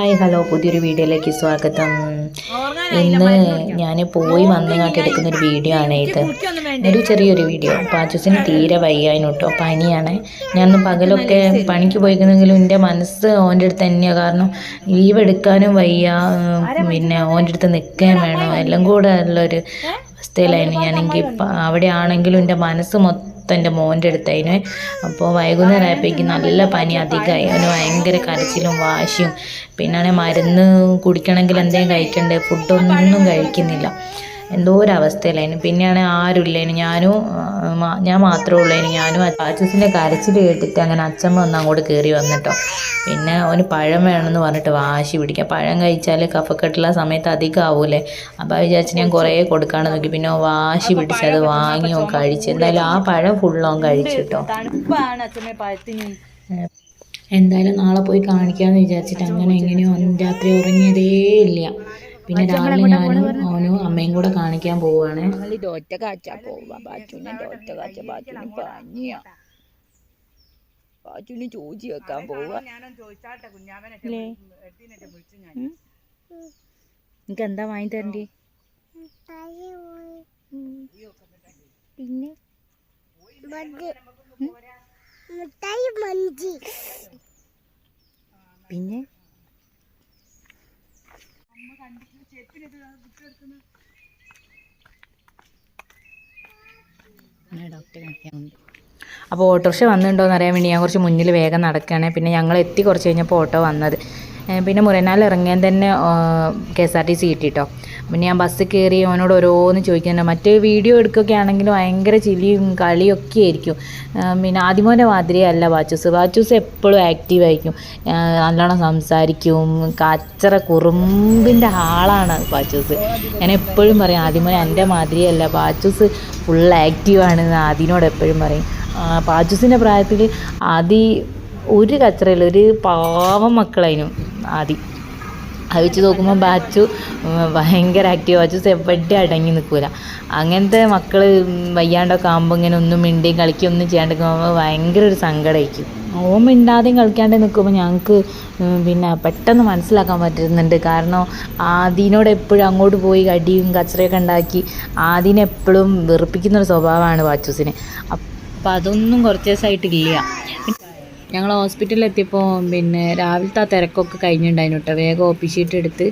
Hi hello പുതിയൊരു വീഡിയോയിലേക്ക് സ്വാഗതം. ഇന്ന് ഞാൻ പോയി വന്ന് എടുക്കുന്ന ഒരു വീഡിയോ ആണ് ഇത്. ഒരു ചെറിയൊരു വീഡിയോ. പാച്ചൂസിന് തീരെ വയ്യാനും കേട്ടോ പനിയാണ്. ഞാൻ പകലൊക്കെ പണിക്ക് പോയിക്കുന്നെങ്കിലും എന്റെ മനസ്സ് ഓന്റെ അടുത്ത് തന്നെയാണ് കാരണം ലീവ് എടുക്കാനും വയ്യ. പിന്നെ ഓന്റെ അടുത്ത് നിൽക്കാൻ വേണം. എല്ലാം കൂടെ ഉള്ളൊരു അവസ്ഥയിലായിരുന്നു ഞാനെങ്കിൽ അവിടെ ആണെങ്കിലും എന്റെ മനസ്സ് മൊത്തം എന്റെ മോന്റെ അടുത്തായിരുന്നു അപ്പോൾ വൈകുന്നേരം ആയപ്പോഴേക്കും നല്ല പനി അധികമായി അവന് ഭയങ്കര കരച്ചിലും വാശിയും. പിന്നെ മരുന്ന് കുടിക്കണമെങ്കിൽ എന്തെങ്കിലും കഴിക്കണ്ടേ? ഫുഡൊന്നും കഴിക്കുന്നില്ല. എന്തോ ഒരു അവസ്ഥയിലായിരുന്നു പിന്നെയാണ് ആരുമില്ലേനു ഞാനും ഞാൻ മാത്രമേ ഉള്ളേനു. ഞാനും ആച്ചൂസിന്റെ കരച്ചിൽ കേട്ടിട്ട് അങ്ങനെ അച്ഛമ്മ ഒന്ന് അങ്ങോട്ട് കയറി വന്നിട്ടോ. പിന്നെ അവന് പഴം വേണമെന്ന് പറഞ്ഞിട്ട് വാശി പിടിക്കുക. പഴം കഴിച്ചാൽ കഫക്കെട്ടുള്ള സമയത്ത് അധികം ആവൂലേ? അപ്പോൾ വിചാരിച്ച് ഞാൻ കുറേ കൊടുക്കാണെന്ന് നോക്കി. പിന്നെ വാശി പിടിച്ച് അത് വാങ്ങി അവൻ കഴിച്ചു. എന്തായാലും ആ പഴം ഫുള്ളോ കഴിച്ചിട്ടോ. കഴിച്ചു കേട്ടോ തണുപ്പാണ് അച്ഛമ്മ പഴത്തിന്. എന്തായാലും നാളെ പോയി കാണിക്കാമെന്ന് വിചാരിച്ചിട്ട് അങ്ങനെ എങ്ങനെയോ രാത്രി ഉറങ്ങിയതേ ഇല്ല പിന്നെ രാവിലെ ഞാനും അവനും അമ്മയും കൂടെ കാണിക്കാൻ പോവുകയാണ് ഞങ്ങൾ ഇത് ഒറ്റ കാച്ചാ. ഒറ്റ ചോദിച്ചു വെക്കാൻ നിനക്ക് എന്താ വാങ്ങി തരണ്ടേ? പിന്നെ? പിന്നെ? ഉണ്ട് അപ്പോൾ ഓട്ടോറിക്ഷ വന്നിട്ടുണ്ടോ എന്ന് അറിയാൻ വേണ്ടി ഞാൻ കുറച്ച് മുന്നിൽ വേഗം നടക്കുകയാണ്. പിന്നെ ഞങ്ങൾ എത്തി കുറച്ച് കഴിഞ്ഞപ്പോൾ ഓട്ടോ വന്നത്. പിന്നെ മുരനാൽ ഇറങ്ങിയാൽ തന്നെ K S R T C കിട്ടിട്ടോ. പിന്നെ ഞാൻ ബസ്സിൽ കയറി അവനോട് ഓരോന്ന് ചോദിക്കുന്നുണ്ട്. മറ്റേ വീഡിയോ എടുക്കുകയൊക്കെ ആണെങ്കിൽ ഭയങ്കര ചിരിയും കളിയൊക്കെ ആയിരിക്കും. പിന്നെ ആദ്യമോന്റെ മാതിരി അല്ല വാച്ചൂസ് ബാച്ചൂസ് എപ്പോഴും ആക്റ്റീവ് ആയിരിക്കും. നല്ലോണം സംസാരിക്കും. കച്ചറ കുറുമ്പിന്റെ ആളാണ് വാച്ചൂസ് ഞാൻ എപ്പോഴും പറയും ആദ്യമോനെ എന്റെ മാതിരിയല്ല. വാച്ചൂസ് ഫുൾ ആക്റ്റീവാണ് ആദിനോട് എപ്പോഴും പറയും. വാച്ചൂസിന്റെ പ്രായത്തിൽ ആദി ഒരു കച്ചറയില്ല ഒരു പാവം മക്കളായിരുന്നു ആദി. അത് വെച്ച് നോക്കുമ്പോൾ ബാച്ചു ഭയങ്കര ആക്റ്റീവ് ബാച്ചു എവിടെ അടങ്ങി നിൽക്കൂല അങ്ങനത്തെ മക്കൾ വയ്യാണ്ടൊക്കെ ആകുമ്പോൾ ഇങ്ങനെ ഒന്നും മിണ്ടിയും കളിക്കുകയും ഒന്നും ചെയ്യാണ്ട് നിൽക്കുമ്പോൾ ഭയങ്കര ഒരു സങ്കടമായിരിക്കും ഓൻ മിണ്ടാതെയും കളിക്കാണ്ട് നിൽക്കുമ്പോൾ ഞങ്ങൾക്ക് പിന്നെ പെട്ടെന്ന് മനസ്സിലാക്കാൻ പറ്റുന്നുണ്ട്. കാരണം ആദിനോട് എപ്പോഴും അങ്ങോട്ട് പോയി കടിയും കച്ചറയൊക്കെ ഉണ്ടാക്കി ആദീനെ എപ്പോഴും വെറുപ്പിക്കുന്ന ഒരു സ്വഭാവമാണ് ബാച്ചൂസിന്. അപ്പം അതൊന്നും കുറച്ച് ദിവസമായിട്ടില്ല ഞങ്ങൾ ഹോസ്പിറ്റലിൽ എത്തിയപ്പോൾ പിന്നെ രാവിലത്തെ ആ തിരക്കൊക്കെ കഴിഞ്ഞിട്ടുണ്ടായിരുന്നു കേട്ടോ വേഗം ഒ പി ഷീറ്റ് എടുത്ത്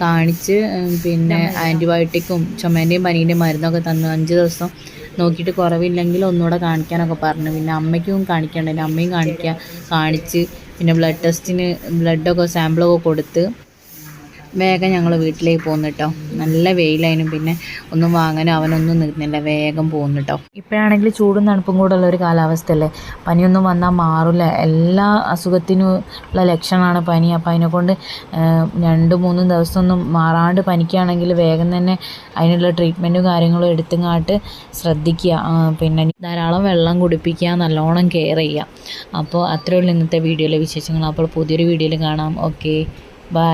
കാണിച്ച് പിന്നെ ആന്റിബയോട്ടിക്കും ചുമേന്റെയും പനീന്റെയും മരുന്നൊക്കെ തന്നു അഞ്ച് ദിവസം നോക്കിയിട്ട് കുറവില്ലെങ്കിൽ ഒന്നുകൂടെ കാണിക്കാനൊക്കെ പറഞ്ഞു. പിന്നെ അമ്മയ്ക്കും കാണിക്കണ്ടായിരുന്നു അമ്മയും കാണിക്കുക കാണിച്ച് പിന്നെ ബ്ലഡ് ടെസ്റ്റിന് ബ്ലഡൊക്കെ സാമ്പിളൊക്കെ കൊടുത്ത് വേഗം ഞങ്ങൾ വീട്ടിലേക്ക് പോകുന്നു കേട്ടോ നല്ല വെയിലായിരുന്നു. പിന്നെ ഒന്നും വാങ്ങാനും അവനൊന്നും നിൽക്കുന്നില്ല വേഗം പോകുന്നു കേട്ടോ ഇപ്പോഴാണെങ്കിൽ ചൂടും തണുപ്പും കൂടെ ഉള്ള ഒരു കാലാവസ്ഥയല്ലേ? പനിയൊന്നും വന്നാൽ മാറില്ല എല്ലാ അസുഖത്തിനും ഉള്ള ലക്ഷണമാണ് പനി. അപ്പം അതിനെക്കൊണ്ട് രണ്ട് മൂന്നും ദിവസമൊന്നും മാറാണ്ട് പനിക്കുകയാണെങ്കിൽ വേഗം തന്നെ അതിനുള്ള ട്രീറ്റ്മെന്റും കാര്യങ്ങളും എടുത്തുങ്ങാട്ട് ശ്രദ്ധിക്കുക. പിന്നെ ധാരാളം വെള്ളം കുടിപ്പിക്കുക നല്ലോണം കെയർ ചെയ്യുക. അപ്പോൾ അത്രയേ ഉള്ളൂ ഇന്നത്തെ വീഡിയോയിലെ വിശേഷങ്ങൾ. അപ്പോൾ പുതിയൊരു വീഡിയോയിൽ കാണാം. Okay bye